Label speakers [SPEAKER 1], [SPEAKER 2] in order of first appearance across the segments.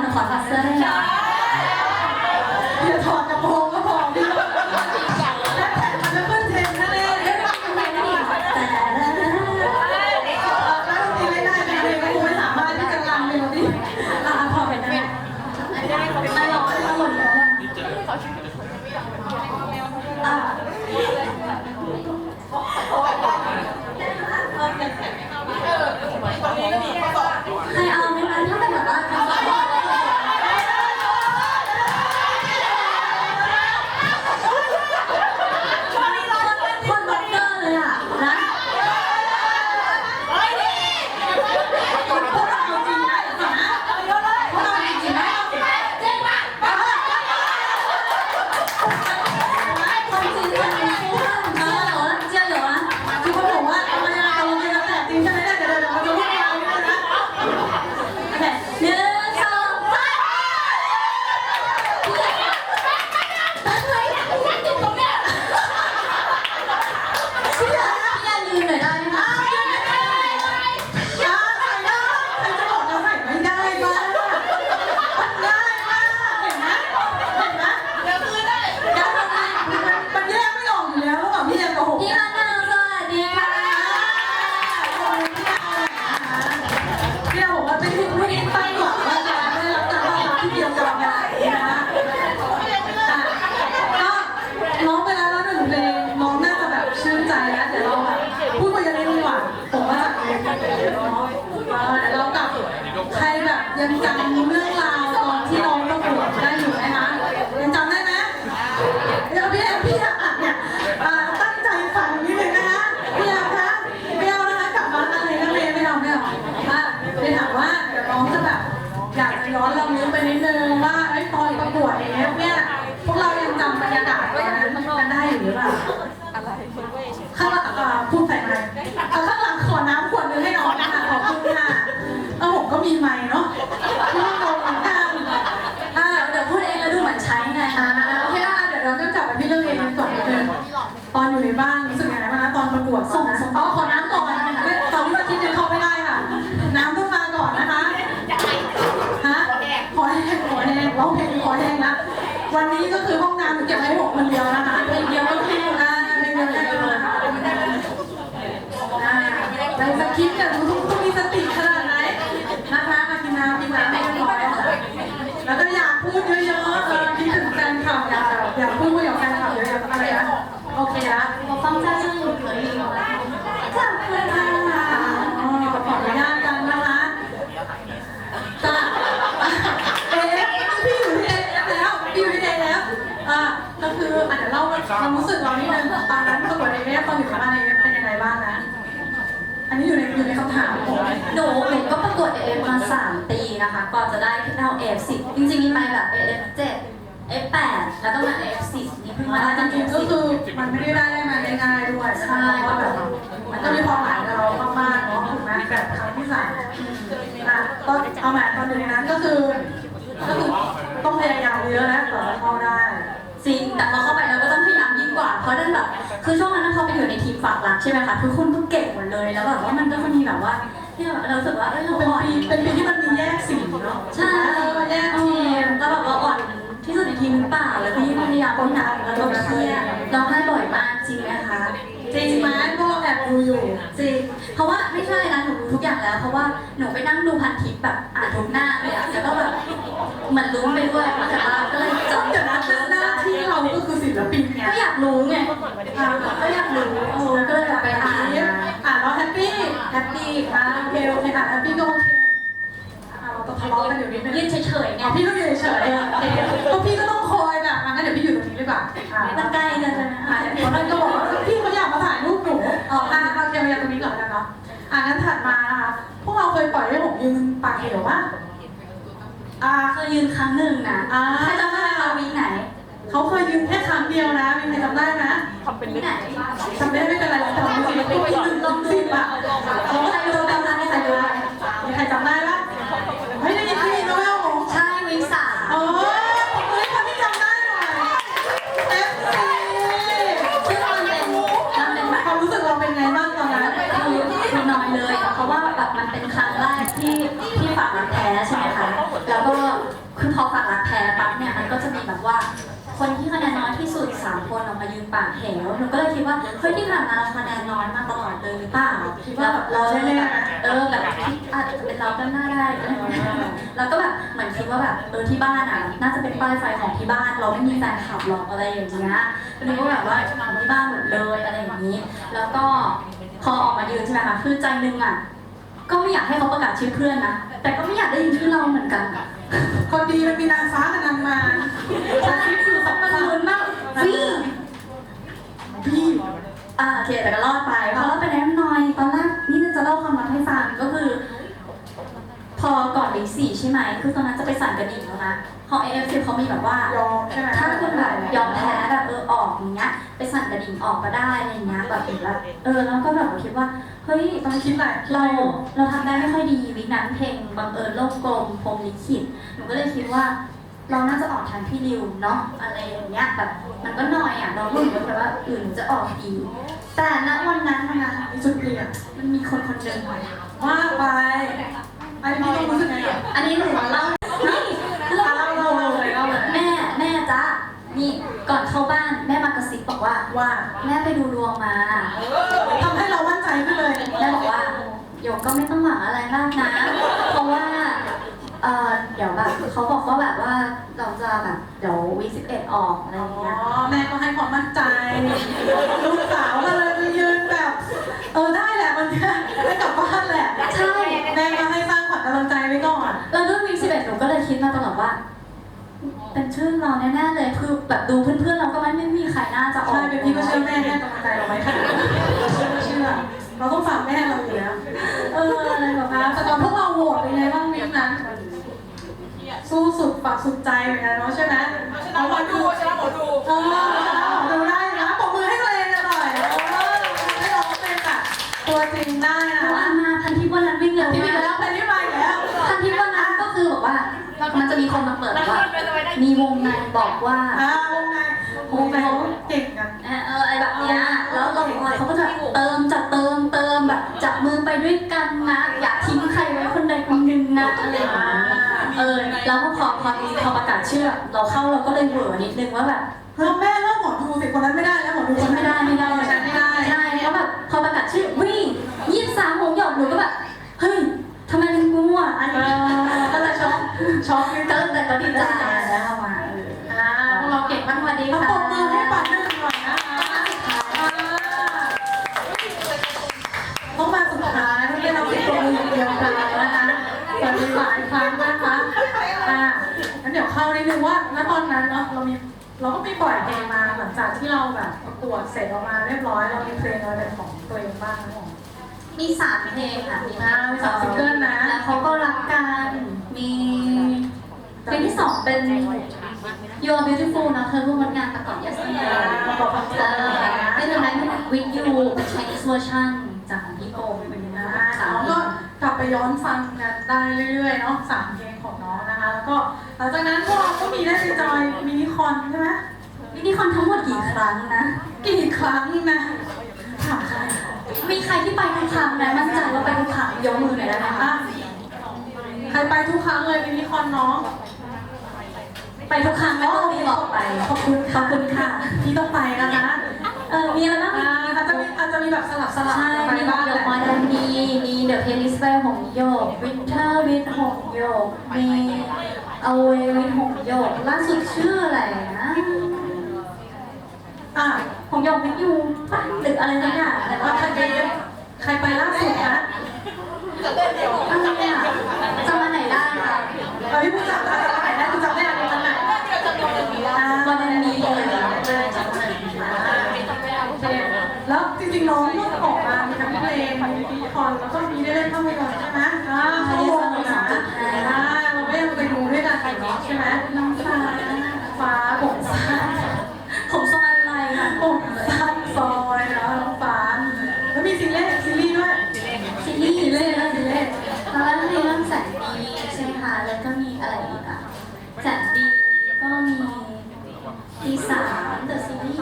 [SPEAKER 1] หนูขอ อ่า
[SPEAKER 2] พูด
[SPEAKER 1] ใส่ไมค์
[SPEAKER 2] เอาข้างหลังขอน้ำขวดนึงให้น้องนะคะขอบคุณค่ะแล้วผมก็มีไมค์เนาะพี่งงเหมือนกันอ่า
[SPEAKER 1] เดี๋ยวพูดเองแล้วดูเหมือนใช้ไง
[SPEAKER 2] อ่าโอเคอะเดี๋ยวเราจะกลับไปที่เรื่องเองก่อนนิดนึงตอนอยู่ในบ้านรู้สึกยังไงบ้างนะตอนประกวดส่งส่งอ๋อขอน้ำก่อนไม่ตอนที่มาคิดยังเข้าไม่ได้ค่ะน้ำต้องมาก่อนนะคะ ฮะขอแห้งขอแห้งร้องเพลงขอแห้งนะ วันนี้ก็คือห้องน้ำหนูเก็บไว้ให้หกคนเดียวนะคะเพลงเดียวก็เพลงอ่าเพลงเดียวแค่เดียวนะคะอ่า ในสคริปต์เนี่ยดูต้องมีสติข อันนี้อยู่ในอยู่ในคำถามผม
[SPEAKER 1] หนูหนูก็ประกวด AF มา 3 ปีนะคะก่อนจะได้ที่เอา AF 10 จริงๆมีไปแบบ AF 7 F 8 แล้วก็มา AF 10 นี่เพิ่งมาได้
[SPEAKER 2] จ
[SPEAKER 1] ตั้ง
[SPEAKER 2] ริงๆก็คือมันไม่ได้ได้ได้มาง่ายๆด้วยใช่เพราะว่าแบบมันก็มีความหมายกับเรามากๆเนาะถูกไหมแบบครั้งที่สามอะตอนเอาใหม่ตอนอยู่ในนั้นก็คือก็คือต้องพยายามเยอะนะกว่าจะเข้าได้
[SPEAKER 1] จริงแต่พอเข้าไปแล้วก็ต้องพยายามยิ่งกว่าเพราะนั่นแบบคือช่วงนั้นพ อไปอยู่ในทีมฝากรักใช่ไหมคะทุกคนก็เก่งหมดเลยแล้วแบบว่ามันก็จะมีแบบว่าที่เราเรารู้สึกว่าเอ้ยเรา
[SPEAKER 2] เป็น
[SPEAKER 1] อ่อน
[SPEAKER 2] ปีเป็นปีที่มันมีแยกสีเนาะ
[SPEAKER 1] ใช่
[SPEAKER 2] เออแยกทีม
[SPEAKER 1] แล้วแบบว่าอ่อนที่สุดในทีมหรือเปล่าแล้วพี่พยายามค้นหาแล้วก็เครียดร้องไห้บ่อยมากจริงไหมคะ
[SPEAKER 2] จริงไหมพวกเราแอบดูอยู่
[SPEAKER 1] จริงเพราะว่าไม่ใช่นะหนูรู้ทุกอย่างแล้ว เพราะว่าหนูไปนั่งดูพันทิปแบบอ่านทุกหน้าเลยอะแล้วก็แบบเหมือนรู้ไปด้วยแต่ว่าก็เลยจำ
[SPEAKER 2] เดี๋ยวนะหน้าที่เราก็คือศิลปินไง
[SPEAKER 1] ก็อยากรู้ไงอะก็อยากรู้โอ้ก็เลยแบบไปอ่าน
[SPEAKER 2] อะ
[SPEAKER 1] มา
[SPEAKER 2] อะเราแฮปปี้แฮปปี้อะโอเคโอเคอะแฮปปี้ก็โอเคอะเราต้องทะเลาะกันอยู่นิดนึง
[SPEAKER 1] ยืนเฉยๆไง
[SPEAKER 2] อ๋อพี่ก็อยู่เฉยๆเออเพราะพี่ก็ต้องคอยแบบอะงั้นเดี๋ยว เคยยืนครั้
[SPEAKER 1] งหนึ่งนะ
[SPEAKER 2] อ่า
[SPEAKER 1] ใครจำได้ไหมคะวีไหน
[SPEAKER 2] เขาเคยยืนแค่ครั้งเดียวนะมีใครจำได้ไหม
[SPEAKER 1] วีไหน
[SPEAKER 2] จำได้ไม่เป็นไรเรา
[SPEAKER 1] มันก็จะมีแบบว่า คนที่คะแนนน้อยที่สุดสามคนออกมายืนปากเหวหนูก็เลยคิดว่าเฮ้ยที่ผ่านมาเราคะแนนน้อยมาตลอดเลยหรือเปล่าคิดว่าแบบเราจะแบบเออแบบที่อาจจะเป็นเราก็น่าได้อะไรอย่างเงี้ยแล้วก็แบบเหมือนคิดว่าแบบเออที่บ้านอะน่าจะเป็นป้ายไฟของที่บ้าน เราไม่มีแฟนคลับหรอกอะไรอย่างเงี้ยก็นึกว่าแบบว่าของที่บ้านหมดเลยอะไรอย่างนี้ แล้วก็พอออกมายืนใช่ไหมคะคือใจนึงอะก็ไม่อยากให้เขาประกาศชื่อเพื่อนนะ แต่ก็ไม่อยากได้ยินชื่อเราเหมือนกัน
[SPEAKER 2] คนดีมันมีนางฟ้ากับนางมารฉันคิดอยู่สอง
[SPEAKER 1] มัน
[SPEAKER 2] ฝั่ง
[SPEAKER 1] ลุ้นมากวิ่ง
[SPEAKER 2] พี่
[SPEAKER 1] อ่าโอเคแต่ก็รอดไปเพราะว่าเป็นแอมนอย ตอนแรกนี่จะเล่าความลับให้ฟังก็คือ พอก่อนปีสี่ใช่ไหม คือตอนนั้นจะไปสั่นกระดิ่งแล้วนะของ AFC เขามีแบบว่า
[SPEAKER 2] ยอมใช่ไหม
[SPEAKER 1] ถ้าคุณแบบยอมแพ้แบบเออออกอย่างเงี้ย ไปสั่นกระดิ่งออกก็ได้อะไรเงี้ยแบบเห็นแล้วเออแล้วก็แบบคิดว่า เฮ้ยตอน
[SPEAKER 2] คิดอะไร
[SPEAKER 1] เราเราทำได้ไม่ค่อยดีวิกนั้นเพลงบังเอิญโลกกลมพรหมลิขิตหนูก็เลยคิดว่า เราน่าจะออกทางพี่ริวเนาะอะไรอย่างเงี้ยแบบมันก็น้อยอะเรารู้อยู่แล้วว่าอื่นจะออกดีแต่ณวันนั้นนะคะ
[SPEAKER 2] มีจุดเปลี่ยน
[SPEAKER 1] มันมีคนคนหนึ่ง
[SPEAKER 2] ว่าไป ไอ้พี่ต้องรู้สึกไงอะ
[SPEAKER 1] อันนี้หนูเล่านี่เล่า
[SPEAKER 2] เล่าเราเลยเล่าเลย
[SPEAKER 1] แม่แม่จ้านี่ก่อนเข้าบ้านแม่มากระซิบบอกว่า
[SPEAKER 2] ว่า
[SPEAKER 1] แม่ไปดูดวงมา
[SPEAKER 2] ทำให้เรามั่นใจขึ้นเลย
[SPEAKER 1] แม่บอกว่าโยกก็ไม่ต้องหวังอะไรมากนะเพราะว่าเออเดี๋ยวแบบเขาบอกว่าแบบว่าเราจะแบบเดี๋ยววีสิบเอ็ดออกอะไร
[SPEAKER 2] อ๋
[SPEAKER 1] อย่างเงี้ย
[SPEAKER 2] อแม่ก็ให้ความมั่นใจลูกสาวก็เลยไปยืนแบบ เออได้แหละมันเนี่ยได้กลับบ้านแหละ
[SPEAKER 1] ใช่
[SPEAKER 2] แม่ก็ให้สร้างขวัญ กำลังใจไว้ก่อน
[SPEAKER 1] แล้วเรื่องวีสิบเอ็ดหนูก็เลยคิดมาตลอดว่า เป็นชื่อเราแน่ๆเลยคือแบบดูเพื่อนๆเราก็ไม่ไม่มีใครน่าจะออก
[SPEAKER 2] ใช่เป็นพี่ก็เชื่อแม่แม่กำลังใจเราไว้ค่ะเชื่อก็เชื่อ เราต้องฝากแม่เราอยู่แล้ว
[SPEAKER 1] เอออะไรแบบ
[SPEAKER 2] นะ
[SPEAKER 1] นั้น
[SPEAKER 2] แต่ตอนพวกเราโหวตเป็นไงบ้างมิ้นนั้นสู้สุดฝักสุดใจเหมือนกันเนาะใช่ไหม
[SPEAKER 3] ชนะหมอดูชนะหมอดู
[SPEAKER 2] เออดูได้นะปรบมือให้ตัวเองหน่อยเออให้น้องเป็นแบบตัวจริงได้นะ
[SPEAKER 1] เพราะว่ามาพันทิพย์วันนั้นวิ่งเร็ว
[SPEAKER 2] ที่
[SPEAKER 1] มา
[SPEAKER 2] มี
[SPEAKER 1] ก
[SPEAKER 2] แล้วเป็นที่มา
[SPEAKER 1] มันจะมีคนมาเปิดว่ามีวงในบอกว่า
[SPEAKER 2] อ่าวงในวงในเขาเก่งกัน
[SPEAKER 1] เออเอออะไรแบบเนี้ยแล้วเราเขาก็จะเติมจัดเติมเติมแบบจับมือไปด้วยกันนะอย่าทิ้งใครไว้คนใดคนหนึ่งนะอะไรอย่างเงี้ยเออแล้วพอพอพอประกาศชื่อ เราเข้าเราก็เลยเหวอนิดนึงว่าแบบ
[SPEAKER 2] เราแม่เลิกหมอดูสิคนนั้นไม่ได้แล้วหมอดูคน
[SPEAKER 1] ไม่ได้ไม่ได้ ช็อกนิ
[SPEAKER 2] ด
[SPEAKER 1] ก็
[SPEAKER 2] นึง
[SPEAKER 1] แต่ก็ดีใจแล้วเข้ามาเออ
[SPEAKER 2] อ่า
[SPEAKER 1] พวกเราเก่งมากวันนี้
[SPEAKER 2] เอา
[SPEAKER 1] ค่ะ
[SPEAKER 2] ปรบมือให้ปัดหนึ่งหน่อยนะคะต้องมาสุดท้ายไม่ได้เราติดตัวมือเดียวกันนะคะสวัสดีหลายครั้งนะคะอ่างั้นเดี๋ยวเข้านิดนึงว่าณตอนนั้นเนาะเรามีเราก็มีปล่อยเพลงมาหลังจากที่เราแบบประกวดเสร็จออกมาเรียบร้อยเรามีเพลงอะไรเป็นของตัวเองบ้างนะของ
[SPEAKER 1] มีสามเพลงค่ะ มี
[SPEAKER 2] อ่ามีสามซิงเกิลนะ
[SPEAKER 1] แล้วเขาก็รักกัน มี เพลงที่สองเป็น You Are Beautiful นะเธอเพิ่งงดงานมาก่อน yesterday
[SPEAKER 2] บอกความจริง
[SPEAKER 1] เออเป็นอะไรที่ With You เป็น Chinese version จากของพี่โกมเป็นยังไง
[SPEAKER 2] อ่า
[SPEAKER 1] สาม
[SPEAKER 2] น้อง
[SPEAKER 1] เพล
[SPEAKER 2] ก็
[SPEAKER 1] ง
[SPEAKER 2] กลับไปย้อนฟังกันได้เรื่อยๆเนาะสามเพลงของน้องนะคะ แล้วก็หลังจากนั้นพวกเราก็มีได้ไปจอยมินิคอนใช่ไหม
[SPEAKER 1] มินิคอนทั้งหมดกี่ครั้งนะ
[SPEAKER 2] กี่ครั้งนะถามใคร
[SPEAKER 1] มีใครที่ไปทุกครั้งไหมมั่นใจว่าไปทุกครั้งยกมือหน่อยได้ไหมคะ
[SPEAKER 2] อะใครไปทุกครั้งเลยมินิคอนน้อง
[SPEAKER 1] ไปทุกครั้งไม่ต้องมีบอกไป
[SPEAKER 2] ขอบคุณ
[SPEAKER 1] ขอบคุณค่ะ
[SPEAKER 2] ที่ต้องไปนะคะ
[SPEAKER 1] เออมีอะไรบ้าง
[SPEAKER 2] อ่าอาจจะมีอาจจะมีแบบสลับสลับ
[SPEAKER 1] ใช่
[SPEAKER 2] ไป
[SPEAKER 1] มีห
[SPEAKER 2] บ้างง
[SPEAKER 1] โย
[SPEAKER 2] แห
[SPEAKER 1] ก
[SPEAKER 2] ละ
[SPEAKER 1] มอดันดีมีเดอะเพลิสเปหงโยกวินเทอร์วิทหงโยกมีเอาเววิทหงโยกล่าสุดชื่ออะไรนะ
[SPEAKER 2] อะ
[SPEAKER 1] หงโยกวิทยูป่ะหรืออะไรสักอย่างแต่
[SPEAKER 2] ว่า
[SPEAKER 1] ว่า
[SPEAKER 2] ใครไปใครไปล่าสุดนะ
[SPEAKER 1] อะไรอะจำมาไหนได้ค่ะ
[SPEAKER 2] เอาพี่ผู้จัดจำได้ มีพิธีกรแล้วก็มีได้เล่นภาพยนตร์ใช่ไหมอ่าเขาวงเลยนะอ่าเราก็ยังไปดูด้วยกันอยู่เนาะใช่ไหม
[SPEAKER 1] น้องฟ้า
[SPEAKER 2] ฟ้าผมสั้น
[SPEAKER 1] ผมทรงอะไรค่ะ
[SPEAKER 2] ผมสั้นซอยแล้วน้องฟ้าแล้วมีซีรีส์ซีรีส์ด้วย
[SPEAKER 1] ซีรีส์เลยนะซีรีส์แล้วก็มีเรื่องแสนดีใช่ไหมคะแล้วก็มีอะไรอีกอะแสนดีก็มีปีสามเดอะซีรีส์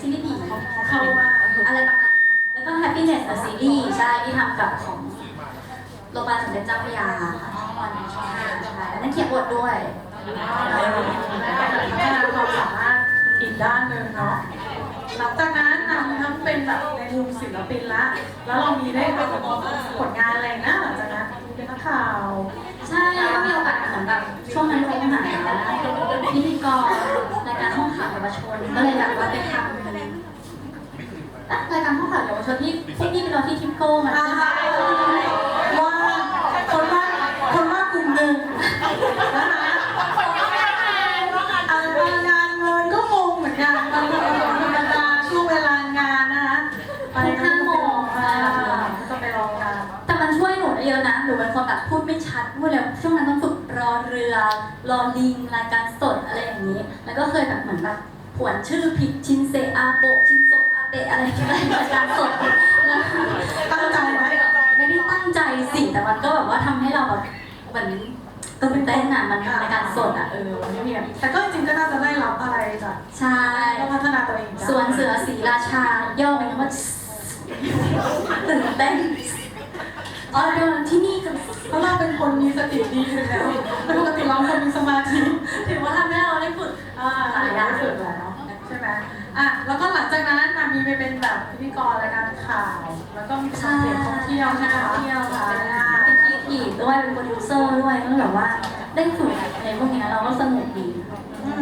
[SPEAKER 1] ซีรีส์ดี
[SPEAKER 2] เข้ามา
[SPEAKER 1] อะไรประมาณนี้แล้วก็ Happiness the Series ใช่ที่ทำกับของโรงพยาบาลสมเด็จเจ้าพระยาค่ะออนในช่องห้าใช่อันนั้นเขียนบทด้วย
[SPEAKER 2] พัฒนาความสามารถอีกด้านหนึ่งเนาะหลังจากนั้นนำทั้งเป็นแบบในมุมศิลปินละ แล้วเรามีได้ทำผลงานอะไรนะหลังจากนั้นมีเป็นนักข่าว
[SPEAKER 1] ใช่แล้วก็มีโอกาสเหมือนแบบช่วงนั้นโทรหาพิธีกรรายการห้องข่าวเยาวชนก็เลยแบบว่าไปทำอะ รายการห้องข่าวเยาวชนที่พวกพี่ไปรอที่ทิปโก้มา
[SPEAKER 2] อ่า
[SPEAKER 1] ใช่ไหม
[SPEAKER 2] ว่าคนว่าคนว่ากลุ่มหนึ่งนะคะอ่างานเงินก็งงเหมือนกันมันเป็นธรรมดาช่วงเวลางานนะคะไปห้าโมงอ่าก็ไปรองาน
[SPEAKER 1] แต่มันช่วยหนูได้เยอะนะหนูเป็นคนแบบพูดไม่ชัดพูดแล้วช่วงนั้นต้องฝึกรอเรือรอลิงรายการสดอะไรอย่างนี้ แล้วก็เคยแบบเหมือนแบบผวนชื่อผิดชินเซอาโบะชินโซอา เบะอะไรที่รายการสดแล้ว
[SPEAKER 2] ตั้งใจไหม
[SPEAKER 1] ไม่ได้ตั้งใจสิแต่มันก็แบบว่าทำให้เราแบบเหมือนตื่นเต้นอะมันเป็นรายการสดอะเออมันก็มีแบบ
[SPEAKER 2] แต่ก็จริงๆก็น่าจะได้รับอะไรจาก
[SPEAKER 1] ใช่
[SPEAKER 2] ก็พัฒนาตัวเองได้
[SPEAKER 1] ส่วนเสือสีราชา ย่อเป็นคำว่าตื่นเต้นอ๋อเดี๋ยวที่นี่กัน
[SPEAKER 2] เพราะเราเป็นคนมีสติดีอยู่แล้วแต่ปกติเราคนมีสมาธิ
[SPEAKER 1] ถือว่าทำให้เราได้ฝึก
[SPEAKER 2] อ่าหลายอย่างสุดแล้วใช่ไหม อะแล้วก็หลังจากนั้นมามีไปเป็นแบบพิธีกรรายการข่าว แล้วก็มีทำเพจท่องเที่ยวใช่ไหมคะ
[SPEAKER 1] เที่ยวค่ะ
[SPEAKER 2] อ่า
[SPEAKER 1] เป็นครีเอทีฟด้วยเป็นโปรดิวเซอร์ด้วยก็แบบว่าได้ฝึกในพวกเนี้ยเราก็สนุกดี